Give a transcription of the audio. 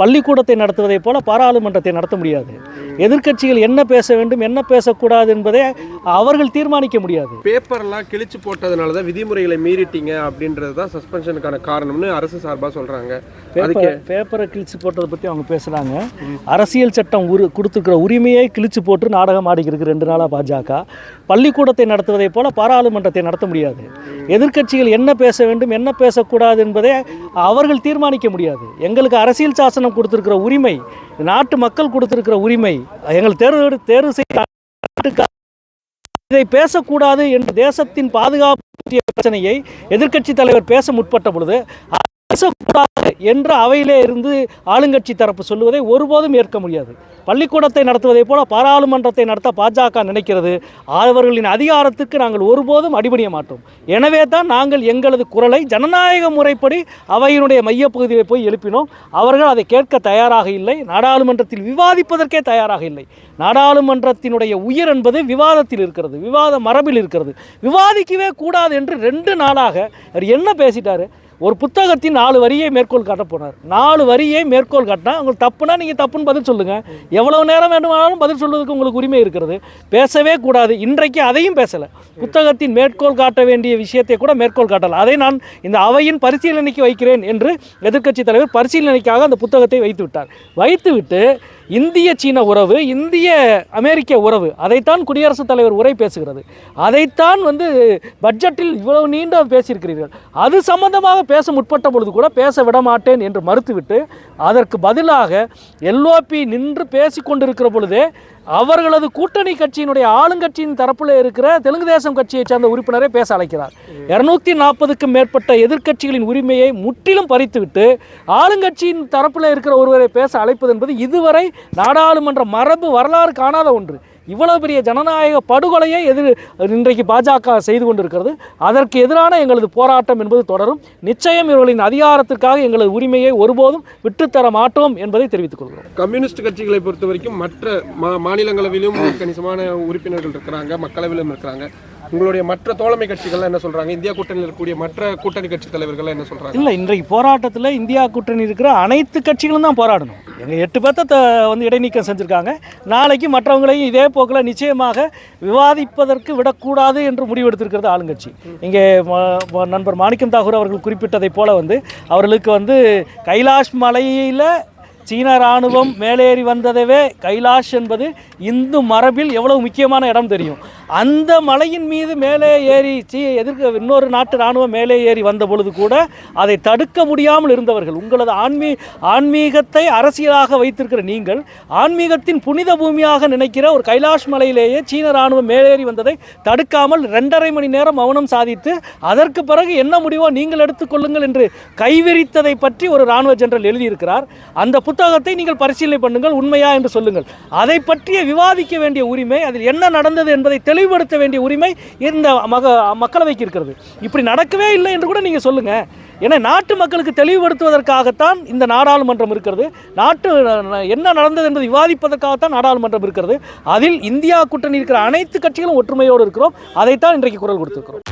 பள்ளிக்கூடத்தை நடத்துவதைப் போல பாராளுமன்றத்தை நடத்த முடியாது. எதிர்க்கட்சிகள் என்ன பேச வேண்டும் என்ன பேசக்கூடாது என்பதை அவர்கள் தீர்மானிக்க முடியாது. பேப்பர்லாம் கிழிச்சு போட்டதுனால தான் விதிமுறைகளை மீறிட்டீங்க அப்படின்றது தான் சஸ்பென்ஷனுக்கான காரணம்னு அரசு சார்பாக பேப்பர் பேப்பரை கிழிச்சு போட்டதை பற்றி அவங்க பேசுகிறாங்க அரசியல் சட்டம் உரு கொடுத்துருக்கிற உரிமையை கிழிச்சு போட்டு நாடகம் ஆடிக்கிருக்கு ரெண்டு நாளாக பாஜக. பள்ளிக்கூடத்தை நடத்துவதைப் போல பாராளுமன்றத்தை நடத்த முடியாது. எதிர்க்கட்சிகள் என்ன பேச வேண்டும் என்ன பேசக்கூடாது என்பதை அவர்கள் தீர்மானிக்க முடியாது. எங்களுக்கு அரசியல் சாசனம் கொடுத்துருக்கிற உரிமை நாட்டு மக்கள் கொடுத்துருக்கிற உரிமை எங்கள் தேர்வு தேர்வு செய்ய இதை பேசக்கூடாது என்ற தேசத்தின் பாதுகாப்பு பிரச்சனையை எதிர்க்கட்சி தலைவர் பேச முற்பட்ட பொழுது பேசக்கூடாது என்று அவையிலே இருந்து ஆளுங்கட்சி தரப்பு சொல்லுவதை ஒருபோதும் ஏற்க முடியாது. பள்ளிக்கூடத்தை நடத்துவதைப் போல பாராளுமன்றத்தை நடத்த பாஜக நினைக்கிறது. அவர்களின் அதிகாரத்துக்கு நாங்கள் ஒருபோதும் அடிபணிய மாட்டோம். எனவே தான் நாங்கள் எங்களது குரலை ஜனநாயக முறைப்படி அவையினுடைய மையப்பகுதியில் போய் எழுப்பினோம். அவர்கள் அதை கேட்க தயாராக இல்லை. நாடாளுமன்றத்தில் விவாதிப்பதற்கே தயாராக இல்லை. நாடாளுமன்றத்தினுடைய உயிர் என்பது விவாதத்தில் இருக்கிறது. விவாத மரபில் இருக்கிறது. விவாதிக்கவே கூடாது என்று ரெண்டு நாளாக அவர் என்ன பேசிட்டாரு? ஒரு புத்தகத்தின் நாலு வரியை மேற்கோள் காட்ட போனார். நாலு வரியை மேற்கோள் காட்டினா உங்களுக்கு தப்புனா நீங்கள் தப்புன்னு பதில் சொல்லுங்கள் எவ்வளவு நேரம் வேண்டுமானாலும் பதில் சொல்வதற்கு உங்களுக்கு உரிமை இருக்கிறது. பேசவே கூடாது. இன்றைக்கு அதையும் பேசலை. புத்தகத்தின் மேற்கோள் காட்ட வேண்டிய விஷயத்தை கூட மேற்கோள் காட்டலை. அதை நான் இந்த அவையின் பரிசீலனைக்கு வைக்கிறேன் என்று எதிர்க்கட்சி தலைவர் பரிசீலனைக்காக அந்த புத்தகத்தை வைத்து விட்டார். வைத்துவிட்டு இந்திய சீன உறவு இந்திய அமெரிக்க உறவு அதைத்தான் குடியரசுத் தலைவர் உரை பேசுகிறது. அதைத்தான் வந்து பட்ஜெட்டில் இவ்வளவு நீண்ட பேசியிருக்கிறீர்கள். அது சம்பந்தமாக பேச முற்பட்ட பொழுது கூட பேச விட மாட்டேன் என்று மறுத்துவிட்டு அதற்கு பதிலாக எல்ஓபி நின்று பேசி கொண்டிருக்கிற பொழுதே அவர்களது கூட்டணி கட்சியினுடைய ஆளுங்கட்சியின் தரப்பில் இருக்கிற தெலுங்கு தேசம் கட்சியைச் சேர்ந்த உறுப்பினரை பேச அழைக்கிறார். இருநூத்தி நாற்பதுக்கும் மேற்பட்ட எதிர்க்கட்சிகளின் உரிமையை முற்றிலும் பறித்துவிட்டு ஆளுங்கட்சியின் தரப்பில் இருக்கிற ஒருவரை பேச அழைப்பது என்பது இதுவரை நாடாளுமன்ற மரபு வரலாறு காணாத ஒன்று. இவ்வளவு பெரிய ஜனநாயக படுகொலையை எதிர் இன்றைக்கு பாஜக செய்து கொண்டிருக்கிறது. அதற்கு எதிரான எங்களது போராட்டம் என்பது தொடரும். நிச்சயம் இவர்களின் அதிகாரத்திற்காக எங்களது உரிமையை ஒருபோதும் விட்டுத்தர மாட்டோம் என்பதை தெரிவித்துக் கொள்கிறோம். கம்யூனிஸ்ட் கட்சிகளை பொறுத்த வரைக்கும் மற்ற மா மாநிலங்களவையிலும் கணிசமான உறுப்பினர்கள் இருக்கிறாங்க மக்களவையிலும் இருக்கிறாங்க. உங்களுடைய மற்ற தோழமை கட்சிகள்லாம் என்ன சொல்றாங்க? இந்தியா கூட்டணியில் இருக்கக்கூடிய மற்ற கூட்டணி கட்சி தலைவர்கள் என்ன சொல்றாங்க? இல்லை இன்றைக்கு போராட்டத்தில் இந்தியா கூட்டணி இருக்கிற அனைத்து கட்சிகளும் தான் போராடணும். எங்கள் எட்டு பேர்த்த த- வந்து இடைநீக்கம் செஞ்சுருக்காங்க. நாளைக்கு மற்றவங்களையும் இதே போக்கில் நிச்சயமாக விவாதிப்பதற்கு விடக்கூடாது என்று முடிவெடுத்திருக்கிறது ஆளுங்கட்சி. இங்கே நண்பர் மாணிக்கம் தாகூர் அவர்கள் குறிப்பிட்டதைப் போல வந்து அவர்களுக்கு வந்து கைலாஷ் மலையில் சீன இராணுவம் மேலேறி வந்ததவே கைலாஷ் என்பது இந்து மரபில் எவ்வளவு முக்கியமான இடம் தெரியும். அந்த மலையின் மீது மேலே ஏறி சீ எதிர்க்க இன்னொரு நாட்டு இராணுவம் மேலே ஏறி வந்த பொழுது கூட அதை தடுக்க முடியாமல் இருந்தவர்கள் உங்களது ஆன்மீ ஆன்மீகத்தை அரசியலாக வைத்திருக்கிற நீங்கள் ஆன்மீகத்தின் புனித பூமியாக நினைக்கிற ஒரு கைலாஷ் மலையிலேயே சீன இராணுவம் மேலேறி வந்ததை தடுக்காமல் ரெண்டரை மணி நேரம் மௌனம் சாதித்து அதற்கு பிறகு என்ன முடிவோ நீங்கள் எடுத்துக்கொள்ளுங்கள் என்று கைவிரித்ததை பற்றி ஒரு இராணுவ ஜெனரல் எழுதியிருக்கிறார். அந்த புத்தகத்தை நீங்கள் பரிசீலனை பண்ணுங்கள் உண்மையா என்று சொல்லுங்கள். அதை பற்றிய விவாதிக்க வேண்டிய உரிமை அதில் என்ன நடந்தது என்பதை தெளிவுபடுத்த வேண்டிய உரிமை இந்த மக மக்களவைக்கு இருக்கிறது. இப்படி நடக்கவே இல்லை என்று கூட நீங்கள் சொல்லுங்கள் ஏன்னா நாட்டு மக்களுக்கு தெளிவுபடுத்துவதற்காகத்தான் இந்த நாடாளுமன்றம் இருக்கிறது. நாட்டு என்ன நடந்தது என்பதை விவாதிப்பதற்காகத்தான் நாடாளுமன்றம் இருக்கிறது. அதில் இந்தியா கூட்டணி இருக்கிற அனைத்து கட்சிகளும் ஒற்றுமையோடு இருக்கிறோம். அதைத்தான் இன்றைக்கு குரல் கொடுத்துருக்கிறோம்.